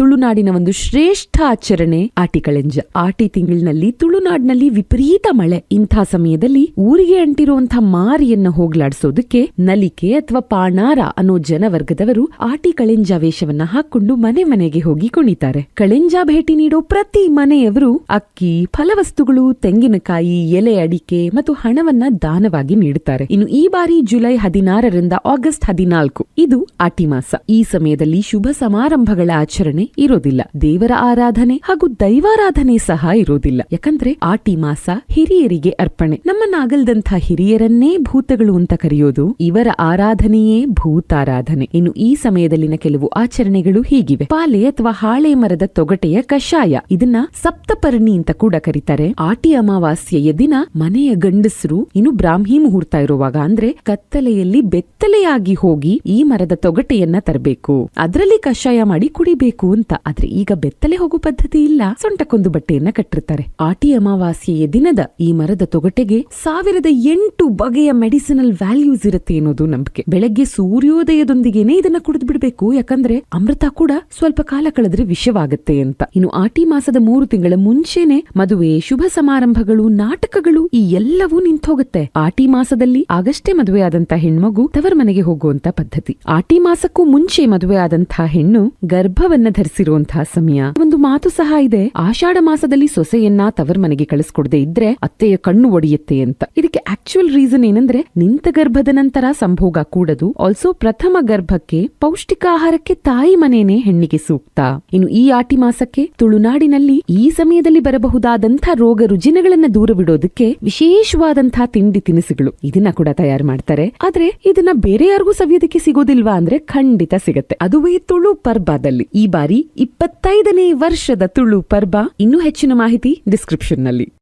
ತುಳುನಾಡಿನ ಒಂದು ಶ್ರೇಷ್ಠ ಆಚರಣೆ ಆಟಿ ಕಳೆಂಜ ಆಟಿ ತಿಂಗಳಿನಲ್ಲಿ ತುಳುನಾಡಿನಲ್ಲಿ ವಿಪರೀತ ಮಳೆ. ಇಂಥ ಸಮಯದಲ್ಲಿ ಊರಿಗೆ ಅಂಟಿರುವಂತಹ ಮಾರಿಯನ್ನ ಹೋಗ್ಲಾಡಿಸೋದಕ್ಕೆ ನಲಿಕೆ ಅಥವಾ ಪಾಣಾರ ಅನ್ನೋ ಜನವರ್ಗದವರು ಆಟಿ ಕಳೆಂಜ ವೇಷವನ್ನ ಹಾಕೊಂಡು ಮನೆ ಮನೆಗೆ ಹೋಗಿ ಕುಣಿತಾರೆ. ಕಳೆಂಜ ಭೇಟಿ ನೀಡೋ ಪ್ರತಿ ಮನೆಯವರು ಅಕ್ಕಿ, ಫಲವಸ್ತುಗಳು, ತೆಂಗಿನಕಾಯಿ, ಎಲೆ ಅಡಿಕೆ ಮತ್ತು ಹಣವನ್ನ ದಾನವಾಗಿ ನೀಡುತ್ತಾರೆ. ಇನ್ನು ಈ ಬಾರಿ ಜುಲೈ ಹದಿನಾರರಿಂದ ಆಗಸ್ಟ್ ಹದಿನಾಲ್ಕು. ಇದು ಆಟಿ ಮಾಸ. ಈ ಸಮಯದಲ್ಲಿ ಶುಭ ಸಮಾರಂಭಗಳ ಆಚರಣೆ ಇರೋದಿಲ್ಲ. ದೇವರ ಆರಾಧನೆ ಹಾಗೂ ದೈವಾರಾಧನೆ ಸಹ ಇರೋದಿಲ್ಲ. ಯಾಕಂದ್ರೆ ಆಟಿ ಮಾಸ ಹಿರಿಯರಿಗೆ ಅರ್ಪಣೆ. ನಮ್ಮ ನಾಗಲ್ದಂಥ ಹಿರಿಯರನ್ನೇ ಭೂತಗಳು ಅಂತ ಕರೆಯೋದು ಇವರ ಆರಾಧನೆಯೇ ಭೂತಾರಾಧನೆ. ಇನ್ನು ಈ ಸಮಯದಲ್ಲಿನ ಕೆಲವು ಆಚರಣೆಗಳು ಹೀಗಿವೆ. ಪಾಲೆ ಅಥವಾ ಹಾಳೆ ಮರದ ತೊಗಟೆಯ ಕಷಾಯ. ಇದನ್ನ ಸಪ್ತಪರ್ಣಿ ಅಂತ ಕೂಡ ಕರೀತಾರೆ. ಆಟಿ ಅಮಾವಾಸ್ಯೆಯ ದಿನ ಮನೆಯ ಗಂಡಸರು ಇನ್ನು ಬ್ರಾಹ್ಮಿ ಮುಹೂರ್ತ ಇರುವಾಗ ಅಂದ್ರೆ ಕತ್ತಲೆಯಲ್ಲಿ ಬೆತ್ತಲೆಯಾಗಿ ಹೋಗಿ ಈ ಮರದ ತೊಗಟೆಯನ್ನ ತರಬೇಕು. ಅದರಲ್ಲಿ ಕಷಾಯ ಮಾಡಿ ಕುಡಿಬೇಕು ಅಂತ. ಆದ್ರೆ ಈಗ ಬೆತ್ತಲೆ ಹೋಗೋ ಪದ್ಧತಿ ಇಲ್ಲ. ಸೊಂಟಕ್ಕೊಂದು ಬಟ್ಟೆಯನ್ನ ಕಟ್ಟಿರ್ತಾರೆ. ಆಟಿ ಅಮಾವಾಸ್ಯೆಯ ದಿನದ ಈ ಮರದ ತೊಗಟೆಗೆ ಸಾವಿರದ ಎಂಟು ಬಗೆಯ ಮೆಡಿಸಿನಲ್ ವ್ಯಾಲ್ಯೂಸ್ ಇರುತ್ತೆ ಅನ್ನೋದು ನಂಬಿಕೆ. ಬೆಳಗ್ಗೆ ಸೂರ್ಯೋದಯದೊಂದಿಗೇನೆ ಇದನ್ನ ಕುಡಿದು ಬಿಡಬೇಕು. ಯಾಕಂದ್ರೆ ಅಮೃತ ಕೂಡ ಸ್ವಲ್ಪ ಕಾಲ ಕಳೆದ್ರೆ ವಿಷವಾಗುತ್ತೆ ಅಂತ. ಇನ್ನು ಆಟಿ ಮಾಸದ ಮೂರು ತಿಂಗಳ ಮುಂಚೆನೆ ಮದುವೆ, ಶುಭ ಸಮಾರಂಭಗಳು, ನಾಟಕಗಳು ಈ ಎಲ್ಲವೂ ನಿಂತೋಗುತ್ತೆ. ಆಟಿ ಮಾಸದಲ್ಲಿ ಆಗಷ್ಟೇ ಮದುವೆ ಆದಂತ ಹೆಣ್ಮಗು ತವರ ಮನೆಗೆ ಹೋಗುವಂತ ಪದ್ಧತಿ. ಆಟಿ ಮಾಸಕ್ಕೂ ಮುಂಚೆ ಮದುವೆ ಆದಂತಹ ಹೆಣ್ಣು ಗರ್ಭವನ್ನ ಧರಿಸಿರುವಂತಹ ಸಮಯ. ಒಂದು ಮಾತು ಸಹ ಇದೆ. ಆಷಾಢ ಮಾಸದಲ್ಲಿ ಸೊಸೆಯನ್ನ ತವರ್ ಮನೆಗೆ ಕಳಿಸ್ಕೊಡದೆ ಇದ್ರೆ ಅತ್ತೆಯ ಕಣ್ಣು ಒಡೆಯುತ್ತೆ ಅಂತ. ಇದಕ್ಕೆ ಆಕ್ಚುಯಲ್ ರೀಸನ್ ಏನಂದ್ರೆ ನಿಂತ ಗರ್ಭದ ನಂತರ ಸಂಭೋಗ ಕೂಡದು. ಆಲ್ಸೋ ಪ್ರಥಮ ಗರ್ಭಕ್ಕೆ ಪೌಷ್ಟಿಕ ಆಹಾರಕ್ಕೆ ತಾಯಿ ಮನೇನೆ ಹೆಣ್ಣಿಗೆ ಸೂಕ್ತ. ಇನ್ನು ಈ ಆಟಿ ಮಾಸಕ್ಕೆ ತುಳುನಾಡಿನಲ್ಲಿ ಈ ಸಮಯದಲ್ಲಿ ಬರಬಹುದಾದಂಥ ರೋಗ ರುಜಿನಗಳನ್ನ ದೂರವಿಡೋದಕ್ಕೆ ವಿಶೇಷವಾದಂತಹ ತಿಂಡಿ ತಿನಿಸುಗಳು ಇದನ್ನ ಕೂಡ ತಯಾರು ಮಾಡ್ತಾರೆ. ಆದ್ರೆ ಇದನ್ನ ಬೇರೆ ಯಾರಿಗೂ ಸವಿಯೋದಕ್ಕೆ ಸಿಗೋದಿಲ್ವಾ ಅಂದ್ರೆ ಖಂಡಿತ ಸಿಗತ್ತೆ. ಅದುವೇ ತುಳು ಪರ್ಬದಲ್ಲಿ. ಈ ಬಾರಿ ಇಪ್ಪತ್ತೈದನೇ ವರ್ಷದ ತುಳು ಪರ್ಬ ಇನ್ನೂ ಹೆಚ್ಚಿನ ಮಾಹಿತಿ ಡಿಸ್ಕ್ರಿಪ್ಷನ್ನಲ್ಲಿ.